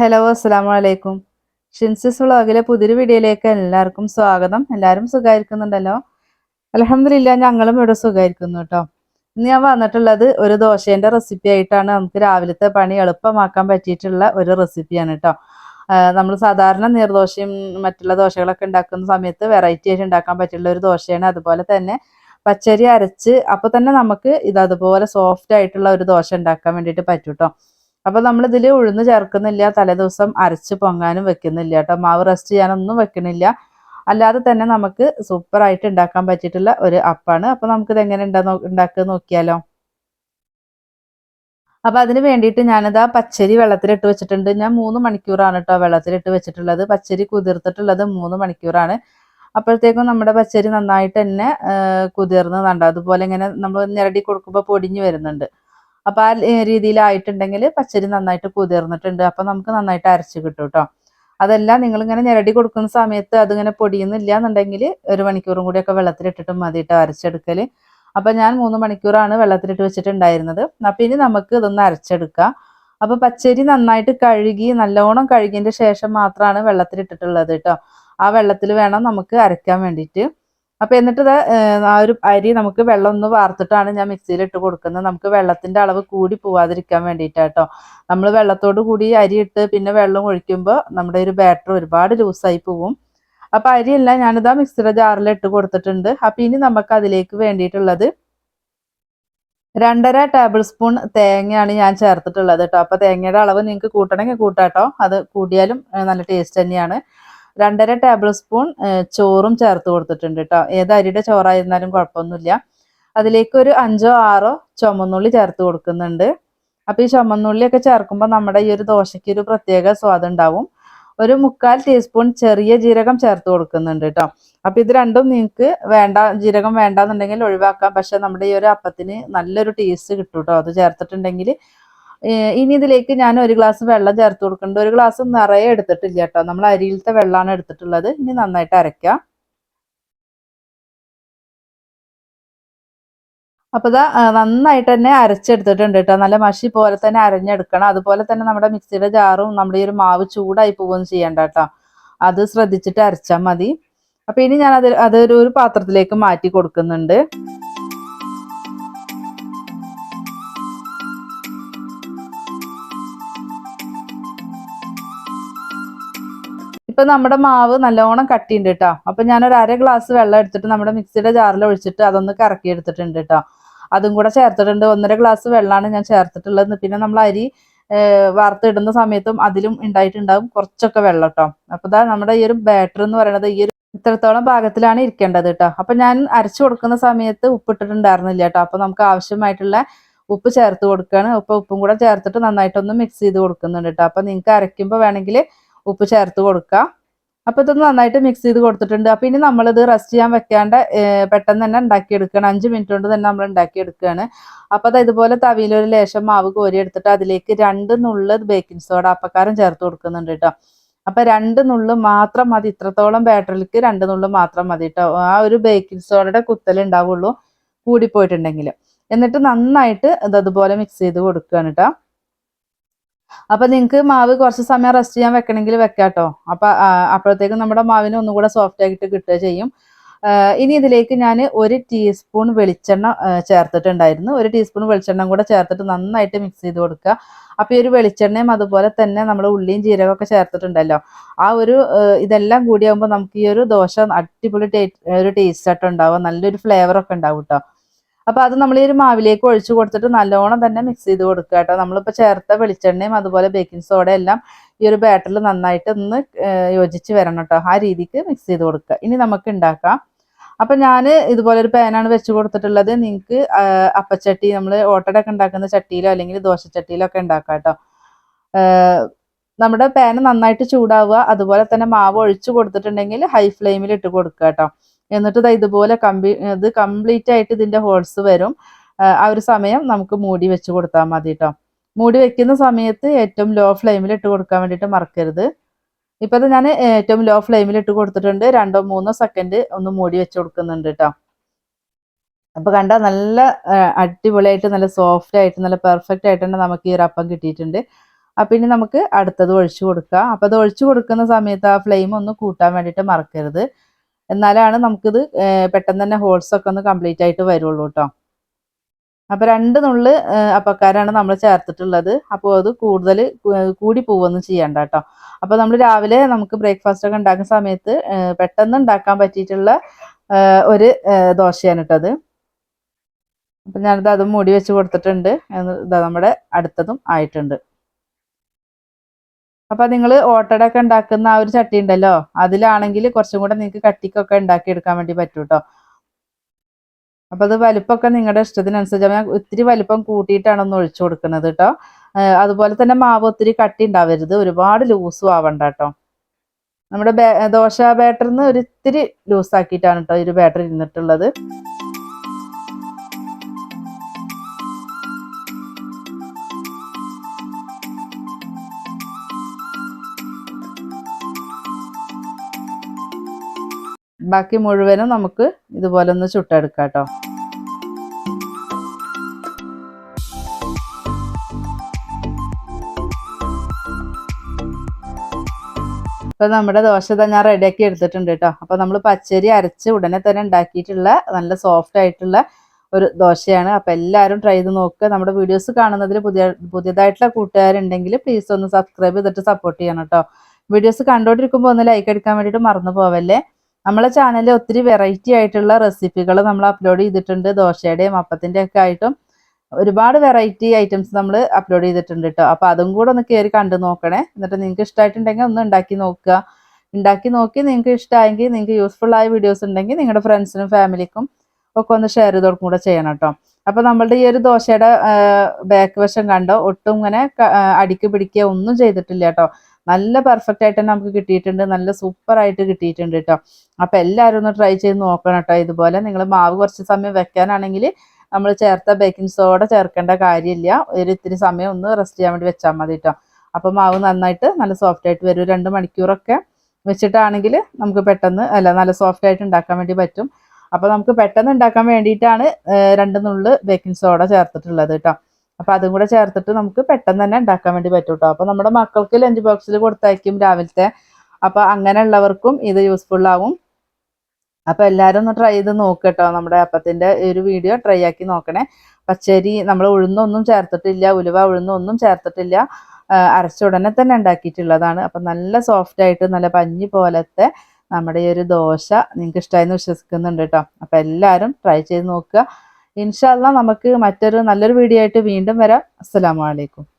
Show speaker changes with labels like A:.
A: Hello അസ്സാം വലൈക്കും ഷിൻസിസ് വ്ളോഗിലെ പുതിയൊരു വീഡിയോയിലേക്ക് എല്ലാവർക്കും സ്വാഗതം. എല്ലാവരും സുഖമായിരിക്കുന്നുണ്ടല്ലോ? അലഹമില്ല ഞങ്ങളും ഇവിടെ സുഖമായിരിക്കുന്നു കേട്ടോ. ഇന്ന് ഞാൻ വന്നിട്ടുള്ളത് ഒരു ദോശേന്റെ റെസിപ്പി ആയിട്ടാണ്. നമുക്ക് രാവിലത്തെ പണി എളുപ്പമാക്കാൻ പറ്റിയിട്ടുള്ള ഒരു റെസിപ്പിയാണ് കേട്ടോ. നമ്മൾ സാധാരണ നീർദോശയും മറ്റുള്ള ദോശകളൊക്കെ ഉണ്ടാക്കുന്ന സമയത്ത് വെറൈറ്റി ആയിട്ട് ഉണ്ടാക്കാൻ പറ്റുള്ള ഒരു ദോശയാണ്. അതുപോലെ തന്നെ പച്ചരി അരച്ച് അപ്പോൾ തന്നെ നമുക്ക് ഇത് അതുപോലെ സോഫ്റ്റ് ആയിട്ടുള്ള ഒരു ദോശ ഉണ്ടാക്കാൻ വേണ്ടിയിട്ട് പറ്റും കേട്ടോ. അപ്പോൾ നമ്മൾ ഇതിൽ ഉഴുന്ന് ചേർക്കുന്നില്ല തലേദിവസം അരച്ച് പൊങ്ങാനും വെക്കുന്നില്ല കേട്ടോ. മാവ് റെസ്റ്റ് ചെയ്യാനൊന്നും വെക്കണില്ല. അല്ലാതെ തന്നെ നമുക്ക് സൂപ്പർ ആയിട്ട് ഉണ്ടാക്കാൻ പറ്റിയിട്ടുള്ള ഒരു അപ്പാണ്. അപ്പോൾ നമുക്കിത് എങ്ങനെ ഉണ്ടാക്കുക നോക്കിയാലോ. അപ്പോൾ അതിന് വേണ്ടിയിട്ട് ഞാനിത് ആ പച്ചരി വെള്ളത്തിലിട്ട് വെച്ചിട്ടുണ്ട്. ഞാൻ മൂന്ന് മണിക്കൂറാണ് കേട്ടോ വെള്ളത്തിലിട്ട് വെച്ചിട്ടുള്ളത്. പച്ചരി കുതിർത്തിട്ടുള്ളത് മൂന്ന് മണിക്കൂറാണ്. അപ്പോഴത്തേക്കും നമ്മുടെ പച്ചരി നന്നായിട്ട് തന്നെ കുതിർന്ന് നണ്ട അതുപോലെ ഇങ്ങനെ നമ്മൾ ഞെരടി കൊടുക്കുമ്പോൾ പൊടിഞ്ഞു വരുന്നുണ്ട്. അപ്പോൾ ആ രീതിയിലായിട്ടുണ്ടെങ്കിൽ പച്ചരി നന്നായിട്ട് കുതിർന്നിട്ടുണ്ട്. അപ്പോൾ നമുക്ക് നന്നായിട്ട് അരച്ച് കിട്ടും കേട്ടോ നിങ്ങൾ ഇങ്ങനെ ഞെരടി കൊടുക്കുന്ന സമയത്ത് അതിങ്ങനെ പൊടിയുന്നില്ല എന്നുണ്ടെങ്കിൽ ഒരു മണിക്കൂറും കൂടിയൊക്കെ വെള്ളത്തിലിട്ടിട്ട് മതിയിട്ട് അരച്ചെടുക്കൽ അപ്പോൾ ഞാൻ മൂന്ന് മണിക്കൂറാണ് വെള്ളത്തിലിട്ട് വെച്ചിട്ടുണ്ടായിരുന്നത്. അപ്പോൾ ഇനി നമുക്ക് ഇതൊന്ന് അരച്ചെടുക്കാം. അപ്പോൾ പച്ചരി നന്നായിട്ട് കഴുകി നല്ലോണം കഴുകിയതിന്റെ ശേഷം മാത്രമാണ് വെള്ളത്തിലിട്ടിട്ടുള്ളത് കേട്ടോ ആ വെള്ളത്തിൽ വേണം നമുക്ക് അരയ്ക്കാൻ വേണ്ടിയിട്ട്. അപ്പോൾ എന്നിട്ട് ആ ഒരു അരി നമുക്ക് വെള്ളം ഒന്ന് വാർത്തിട്ടാണ് ഞാൻ മിക്സിയിൽ ഇട്ട് കൊടുക്കുന്നത്. നമുക്ക് വെള്ളത്തിന്റെ അളവ് കൂടി പോവാതിരിക്കാൻ വേണ്ടിയിട്ടാട്ടോ നമ്മൾ വെള്ളത്തോട് കൂടി അരി ഇട്ട് പിന്നെ വെള്ളം ഒഴിക്കുമ്പോൾ നമ്മുടെ ഒരു ബാറ്റർ ഒരുപാട് ലൂസായി പോവും. അപ്പോൾ അരിയെല്ലാം ഞാനിതാ മിക്സിയുടെ ജാറിൽ ഇട്ട് കൊടുത്തിട്ടുണ്ട്. അപ്പോൾ ഇനി നമുക്ക് അതിലേക്ക് വേണ്ടിയിട്ടുള്ളത് രണ്ടര ടേബിൾ സ്പൂൺ തേങ്ങയാണ് ഞാൻ ചേർത്തിട്ടുള്ളത് കേട്ടോ അപ്പോൾ തേങ്ങയുടെ അളവ് നിങ്ങൾക്ക് കൂട്ടണമെങ്കിൽ കൂട്ടാട്ടോ. അത് കൂടിയാലും നല്ല ടേസ്റ്റ് തന്നെയാണ്. രണ്ടര ടേബിൾ സ്പൂൺ ചോറും ചേർത്ത് കൊടുത്തിട്ടുണ്ട് കേട്ടോ ഏത് അരിയുടെ ചോറായിരുന്നാലും കുഴപ്പമൊന്നുമില്ല. അതിലേക്ക് ഒരു അഞ്ചോ ആറോ ചുമന്നുള്ളി ചേർത്ത് കൊടുക്കുന്നുണ്ട്. അപ്പോൾ ഈ ചുമന്നുള്ളിയൊക്കെ ചേർക്കുമ്പോൾ നമ്മുടെ ഈ ഒരു ദോശയ്ക്ക് ഒരു പ്രത്യേക സ്വാദുണ്ടാവും ഒരു മുക്കാൽ ടീസ്പൂൺ ചെറിയ ജീരകം ചേർത്ത് കൊടുക്കുന്നുണ്ട് കേട്ടോ അപ്പോൾ ഇത് രണ്ടും നിങ്ങൾക്ക് വേണ്ട ജീരകം വേണ്ടാന്നുണ്ടെങ്കിൽ ഒഴിവാക്കാം. പക്ഷെ നമ്മുടെ ഈ ഒരു അപ്പത്തിന് നല്ലൊരു ടേസ്റ്റ് കിട്ടും കേട്ടോ അത് ചേർത്തിട്ടുണ്ടെങ്കിൽ ഇനി ഇതിലേക്ക് ഞാൻ ഒരു ഗ്ലാസ് വെള്ളം ചേർത്ത് കൊടുക്കുന്നുണ്ട്. ഒരു ഗ്ലാസ് നിറയെ എടുത്തിട്ടില്ല കേട്ടോ. നമ്മൾ അരിയിലത്തെ വെള്ളമാണ് എടുത്തിട്ടുള്ളത്. ഇനി നന്നായിട്ട് അരയ്ക്കാം. അപ്പോൾ ഇതാ നന്നായിട്ട് തന്നെ അരച്ചെടുത്തിട്ടുണ്ട് കേട്ടോ. നല്ല മഷി പോലെ തന്നെ അരഞ്ഞെടുക്കണം. അതുപോലെ തന്നെ നമ്മുടെ മിക്സിയുടെ ജാറും നമ്മുടെ ഈ ഒരു മാവ് ചൂടായി പോവുകയും ചെയ്യണ്ട കേട്ടോ. അത് ശ്രദ്ധിച്ചിട്ട് അരച്ചാൽ മതി. അപ്പോൾ ഇനി ഞാൻ അത് അതൊരു ഒരു പാത്രത്തിലേക്ക് മാറ്റി കൊടുക്കുന്നുണ്ട്. ഇപ്പൊ നമ്മുടെ മാവ് നല്ലോണം കട്ടിയുണ്ട് കേട്ടോ അപ്പൊ ഞാൻ ഒരു അര ഗ്ലാസ് വെള്ളം എടുത്തിട്ട് നമ്മുടെ മിക്സിയുടെ ജാറിൽ ഒഴിച്ചിട്ട് അതൊന്ന് കറക്കി എടുത്തിട്ടുണ്ട് കേട്ടോ അതും കൂടെ ചേർത്തിട്ടുണ്ട്. ഒന്നര ഗ്ലാസ് വെള്ളമാണ് ഞാൻ ചേർത്തിട്ടുള്ളത്. പിന്നെ നമ്മൾ അരി വാർത്തിടുന്ന സമയത്തും അതിലും ഉണ്ടായിട്ടുണ്ടാവും കുറച്ചൊക്കെ വെള്ളം കേട്ടോ അപ്പൊ ഇതാ നമ്മുടെ ഈ ഒരു ബാറ്റർ എന്ന് പറയുന്നത് ഈ ഒരു ഇത്രത്തോളം ഭാഗത്തിലാണ് ഇരിക്കേണ്ടത് കേട്ടോ അപ്പൊ ഞാൻ അരച്ചു കൊടുക്കുന്ന സമയത്ത് ഉപ്പിട്ടിട്ടുണ്ടായിരുന്നില്ല കേട്ടോ അപ്പൊ നമുക്ക് ആവശ്യമായിട്ടുള്ള ഉപ്പ് ചേർത്ത് കൊടുക്കുകയാണ് ഉപ്പ് ഉപ്പും കൂടെ ചേർത്തിട്ട് നന്നായിട്ടൊന്ന് മിക്സ് ചെയ്ത് കൊടുക്കുന്നുണ്ട് കേട്ടോ അപ്പൊ നിങ്ങൾക്ക് അരയ്ക്കുമ്പോൾ വേണമെങ്കിൽ ഉപ്പ് ചേർത്ത് കൊടുക്കുക അപ്പോൾ ഇതൊന്ന് നന്നായിട്ട് മിക്സ് ചെയ്ത് കൊടുത്തിട്ടുണ്ട്. അപ്പോൾ ഇനി നമ്മളിത് റെസ്റ്റ് ചെയ്യാൻ വെക്കാണ്ട് പെട്ടെന്ന് തന്നെ ഉണ്ടാക്കിയെടുക്കുകയാണ് അഞ്ച് മിനിറ്റ് കൊണ്ട് തന്നെ നമ്മൾ ഉണ്ടാക്കിയെടുക്കുകയാണ് അപ്പോൾ അത് ഇതുപോലെ തവിയിലൊരു ലേശം മാവ് കോരി എടുത്തിട്ട് അതിലേക്ക് രണ്ട് നുള്ള് ബേക്കിംഗ് സോഡ അപ്പക്കാരം ചേർത്ത് കൊടുക്കുന്നുണ്ട് കേട്ടോ അപ്പോൾ രണ്ട് നുള്ള് മാത്രം മതി. ഇത്രത്തോളം ബാറ്ററിലേക്ക് രണ്ട് നുള്ള് മാത്രം മതി കേട്ടോ ആ ഒരു ബേക്കിംഗ് സോഡയുടെ കുത്തൽ ഉണ്ടാവുള്ളൂ. കൂടിപ്പോയിട്ടുണ്ടെങ്കിൽ എന്നിട്ട് നന്നായിട്ട് ഇത് അതുപോലെ മിക്സ് ചെയ്ത് കൊടുക്കുകയാണ് കേട്ടോ അപ്പൊ നിങ്ങൾക്ക് മാവ് കുറച്ച് സമയം റെസ്റ്റ് ചെയ്യാൻ വെക്കണമെങ്കിൽ വെക്കാട്ടോ. അപ്പൊ അപ്പോഴത്തേക്കും നമ്മുടെ മാവിന് ഒന്നും കൂടെ സോഫ്റ്റ് ആയിട്ട് കിട്ടുക ചെയ്യും. ഇനി ഇതിലേക്ക് ഞാൻ ഒരു ടീസ്പൂൺ വെളിച്ചെണ്ണ ചേർത്തിട്ടുണ്ടായിരുന്നു. ഒരു ടീസ്പൂൺ വെളിച്ചെണ്ണ കൂടെ ചേർത്തിട്ട് നന്നായിട്ട് മിക്സ് ചെയ്ത് കൊടുക്കുക. അപ്പോൾ ഈ ഒരു വെളിച്ചെണ്ണയും അതുപോലെ തന്നെ നമ്മൾ ഉള്ളിയും ജീരകം ഒക്കെ ചേർത്തിട്ടുണ്ടല്ലോ. ആ ഒരു ഇതെല്ലാം കൂടിയാകുമ്പോൾ നമുക്ക് ഈ ഒരു ദോശ അടിപൊളി ഒരു ടേസ്റ്റ് ആയിട്ട് ഉണ്ടാവും നല്ലൊരു ഫ്ലേവറൊക്കെ ഉണ്ടാവും കേട്ടോ അപ്പോൾ അത് നമ്മൾ ഈ ഒരു മാവിലേക്ക് ഒഴിച്ചു കൊടുത്തിട്ട് നല്ലോണം തന്നെ മിക്സ് ചെയ്ത് കൊടുക്കുക കേട്ടോ. നമ്മളിപ്പോൾ ചേർത്ത വെളിച്ചെണ്ണയും അതുപോലെ ബേക്കിംഗ് സോഡ എല്ലാം ഈ ഒരു ബാറ്ററിൽ നന്നായിട്ട് ഒന്ന് യോജിച്ച് വരണം കേട്ടോ. ആ രീതിക്ക് മിക്സ് ചെയ്ത് കൊടുക്കുക. ഇനി നമുക്ക് ഉണ്ടാക്കാം അപ്പം ഞാൻ ഇതുപോലെ ഒരു പാനാണ് വെച്ച് കൊടുത്തിട്ടുള്ളത്. നിങ്ങൾക്ക് അപ്പച്ചട്ടി നമ്മൾ ഓട്ടടൊക്കെ ഉണ്ടാക്കുന്ന ചട്ടിയിലോ അല്ലെങ്കിൽ ദോശച്ചട്ടിയിലോ ഒക്കെ ഉണ്ടാക്കാം കേട്ടോ. നമ്മുടെ പാൻ നന്നായിട്ട് ചൂടാവുക. അതുപോലെ തന്നെ മാവ് ഒഴിച്ചു കൊടുത്തിട്ടുണ്ടെങ്കിൽ ഹൈ ഫ്ലെയിമിൽ ഇട്ട് കൊടുക്കുക കേട്ടോ. എന്നിട്ട് ഇതുപോലെ കംപ്ലീ ഇത് കംപ്ലീറ്റ് ആയിട്ട് ഇതിന്റെ ഹോൾസ് വരും. ആ ഒരു സമയം നമുക്ക് മൂടി വെച്ച് കൊടുത്താൽ മതി കേട്ടോ മൂടി വെക്കുന്ന സമയത്ത് ഏറ്റവും ലോ ഫ്ലെയിമിൽ ഇട്ട് കൊടുക്കാൻ വേണ്ടിയിട്ട് മറക്കരുത്. ഇപ്പം ഞാൻ ഏറ്റവും ലോ ഫ്ലെയിമിൽ ഇട്ട് കൊടുത്തിട്ടുണ്ട്. രണ്ടോ മൂന്നോ സെക്കൻഡ് ഒന്ന് മൂടി വെച്ച് കൊടുക്കുന്നുണ്ട് കേട്ടോ അപ്പോൾ കണ്ട നല്ല അടിപൊളിയായിട്ട് നല്ല സോഫ്റ്റ് ആയിട്ട് നല്ല പെർഫെക്റ്റ് ആയിട്ട് തന്നെ നമുക്ക് ഈ റപ്പം കിട്ടിയിട്ടുണ്ട്. അപ്പം ഇനി നമുക്ക് അടുത്തത് ഒഴിച്ചു കൊടുക്കാം. അപ്പോൾ അത് ഒഴിച്ചു കൊടുക്കുന്ന സമയത്ത് ആ ഫ്ലെയിം ഒന്ന് കൂട്ടാൻ വേണ്ടിയിട്ട് മറക്കരുത്. എന്നാലാണ് നമുക്കിത് പെട്ടെന്ന് തന്നെ ഹോൾസ് ഒക്കെ ഒന്ന് കംപ്ലീറ്റ് ആയിട്ട് വരുള്ളൂ കേട്ടോ അപ്പൊ രണ്ട് നുള്ള് അപ്പക്കാരാണ് നമ്മൾ ചേർത്തിട്ടുള്ളത്. അപ്പോൾ അത് കൂടുതൽ കൂടി പോവൊന്നും ചെയ്യണ്ട കേട്ടോ അപ്പൊ നമ്മൾ രാവിലെ നമുക്ക് ബ്രേക്ക്ഫാസ്റ്റ് ഒക്കെ ഉണ്ടാക്കുന്ന സമയത്ത് പെട്ടെന്ന് ഉണ്ടാക്കാൻ പറ്റിയിട്ടുള്ള ഒരു ദോശയാണ് കേട്ടത് അപ്പൊ ഞാനിത് അതും മൂടി വെച്ച് കൊടുത്തിട്ടുണ്ട്. ഇതാ നമ്മുടെ അടുത്തതും ആയിട്ടുണ്ട്. അപ്പൊ നിങ്ങൾ ഓട്ടട ഒക്കെ ഉണ്ടാക്കുന്ന ആ ഒരു ചട്ടി ഉണ്ടല്ലോ അതിലാണെങ്കിൽ കുറച്ചും കൂടെ നിങ്ങൾക്ക് കട്ടിക്കൊക്കെ ഉണ്ടാക്കി എടുക്കാൻ വേണ്ടി പറ്റും കേട്ടോ അപ്പൊ അത് വലിപ്പമൊക്കെ നിങ്ങളുടെ ഇഷ്ടത്തിനനുസരിച്ച് ഞാൻ ഒത്തിരി വലുപ്പം കൂട്ടിയിട്ടാണ് ഒന്ന് ഒഴിച്ചു കൊടുക്കുന്നത് കേട്ടോ അതുപോലെ തന്നെ മാവ് ഒത്തിരി കട്ടി ഉണ്ടാവരുത് ഒരുപാട് ലൂസും ആവണ്ട കേട്ടോ നമ്മുടെ ദോശ ബാറ്ററിന്ന് ഒരു ഇത്തിരി ലൂസ് ആക്കിയിട്ടാണ് കേട്ടോ ഈ ഒരു ബാറ്ററി ഇരുന്നിട്ടുള്ളത് ബാക്കി മുഴുവനും നമുക്ക് ഇതുപോലെ ഒന്ന് ചുട്ടെടുക്കാം കേട്ടോ. ഇപ്പൊ നമ്മുടെ ദോശ ഞാൻ റെഡിയാക്കി എടുത്തിട്ടുണ്ട് കേട്ടോ. അപ്പൊ നമ്മൾ പച്ചരി അരച്ച് ഉടനെ തന്നെ ഉണ്ടാക്കിയിട്ടുള്ള നല്ല സോഫ്റ്റ് ആയിട്ടുള്ള ഒരു ദോശയാണ്. അപ്പൊ എല്ലാവരും ട്രൈ ചെയ്ത് നോക്കുക നമ്മുടെ വീഡിയോസ് കാണുന്നതിൽ പുതിയ പുതിയതായിട്ടുള്ള കൂട്ടുകാരുണ്ടെങ്കിൽ പ്ലീസ് ഒന്ന് സബ്സ്ക്രൈബ് ചെയ്തിട്ട് സപ്പോർട്ട് ചെയ്യണം കേട്ടോ. വീഡിയോസ് കണ്ടോണ്ടിരിക്കുമ്പോൾ ഒന്ന് ലൈക്ക് അടിക്കാൻ വേണ്ടിയിട്ട് മറന്നു പോവല്ലേ? നമ്മളെ ചാനലിൽ ഒത്തിരി വെറൈറ്റി ആയിട്ടുള്ള റെസിപ്പികൾ നമ്മൾ അപ്ലോഡ് ചെയ്തിട്ടുണ്ട്. ദോശയുടെയും അപ്പത്തിന്റെ ഒക്കെ ആയിട്ടും ഒരുപാട് വെറൈറ്റി ഐറ്റംസ് നമ്മൾ അപ്ലോഡ് ചെയ്തിട്ടുണ്ട് കേട്ടോ അപ്പോൾ അതും കൂടെ ഒന്ന് കയറി കണ്ടു നോക്കണേ. എന്നിട്ട് നിങ്ങൾക്ക് ഇഷ്ടമായിട്ടുണ്ടെങ്കിൽ ഒന്ന് ഉണ്ടാക്കി നോക്കുക. ഉണ്ടാക്കി നോക്കി നിങ്ങൾക്ക് ഇഷ്ടമായെങ്കിൽ നിങ്ങൾക്ക് യൂസ്ഫുൾ ആയ വീഡിയോസ് ഉണ്ടെങ്കിൽ നിങ്ങളുടെ ഫ്രണ്ട്സിനും ഫാമിലിക്കും ഒക്കെ ഒന്ന് ഷെയർ ചെയ്ത് കൊടുക്കും കൂടെ ചെയ്യണം കേട്ടോ അപ്പോൾ നമ്മളുടെ ഈ ഒരു ദോശയുടെ ബാക്ക് വശം കണ്ടോ? ഒട്ടും ഇങ്ങനെ അടിക്ക് പിടിക്കുക ഒന്നും ചെയ്തിട്ടില്ല കേട്ടോ നല്ല പെർഫെക്റ്റ് ആയിട്ട് തന്നെ നമുക്ക് കിട്ടിയിട്ടുണ്ട്. നല്ല സൂപ്പർ ആയിട്ട് കിട്ടിയിട്ടുണ്ട് കേട്ടോ അപ്പൊ എല്ലാവരും ഒന്ന് ട്രൈ ചെയ്ത് നോക്കണം കേട്ടോ ഇതുപോലെ നിങ്ങൾ മാവ് കുറച്ച് സമയം വെക്കാനാണെങ്കിൽ നമ്മൾ ചേർത്ത ബേക്കിംഗ് സോഡ ചേർക്കേണ്ട കാര്യമില്ല. ഒരു ഇത്തിരി സമയം ഒന്ന് റെസ്റ്റ് ചെയ്യാൻ വേണ്ടി വെച്ചാൽ മതി കേട്ടോ അപ്പൊ മാവ് നന്നായിട്ട് നല്ല സോഫ്റ്റ് ആയിട്ട് വരും. രണ്ട് മണിക്കൂറൊക്കെ വെച്ചിട്ടാണെങ്കിൽ നമുക്ക് പെട്ടെന്ന് അല്ല നല്ല സോഫ്റ്റ് ആയിട്ട് ഉണ്ടാക്കാൻ വേണ്ടി പറ്റും. അപ്പൊ നമുക്ക് പെട്ടെന്ന് ഉണ്ടാക്കാൻ വേണ്ടിയിട്ടാണ് രണ്ട് നുള്ള് ബേക്കിംഗ് സോഡ ചേർത്തിട്ടുള്ളത് കേട്ടോ അപ്പൊ അതും കൂടെ ചേർത്തിട്ട് നമുക്ക് പെട്ടെന്ന് തന്നെ ഉണ്ടാക്കാൻ വേണ്ടി പറ്റും കേട്ടോ അപ്പൊ നമ്മുടെ മക്കൾക്ക് ലഞ്ച് ബോക്സിൽ കൊടുത്തയക്കും രാവിലത്തെ. അപ്പൊ അങ്ങനെയുള്ളവർക്കും ഇത് യൂസ്ഫുൾ ആവും. അപ്പൊ എല്ലാവരും ഒന്ന് ട്രൈ ചെയ്ത് നോക്കട്ടോ നമ്മുടെ അപ്പത്തിന്റെ ഒരു വീഡിയോ ട്രൈ ആക്കി നോക്കണേ. പച്ചരി നമ്മൾ ഉഴുന്നൊന്നും ചേർത്തിട്ടില്ല ഉലുവ ഉഴുന്നൊന്നും ചേർത്തിട്ടില്ല. അരച്ച ഉടനെ തന്നെ ഉണ്ടാക്കിയിട്ടുള്ളതാണ്. അപ്പൊ നല്ല സോഫ്റ്റ് ആയിട്ട് നല്ല പഞ്ഞി പോലത്തെ നമ്മുടെ ഈ ഒരു ദോശ നിങ്ങൾക്ക് ഇഷ്ടമായെന്ന് വിശ്വസിക്കുന്നുണ്ട് കേട്ടോ അപ്പൊ എല്ലാവരും ട്രൈ ചെയ്ത് നോക്കുക. ഇൻഷാല്ല നമുക്ക് മറ്റൊരു നല്ലൊരു വീഡിയോ ആയിട്ട് വീണ്ടും വരാം. അസ്സലാമു അലൈക്കും.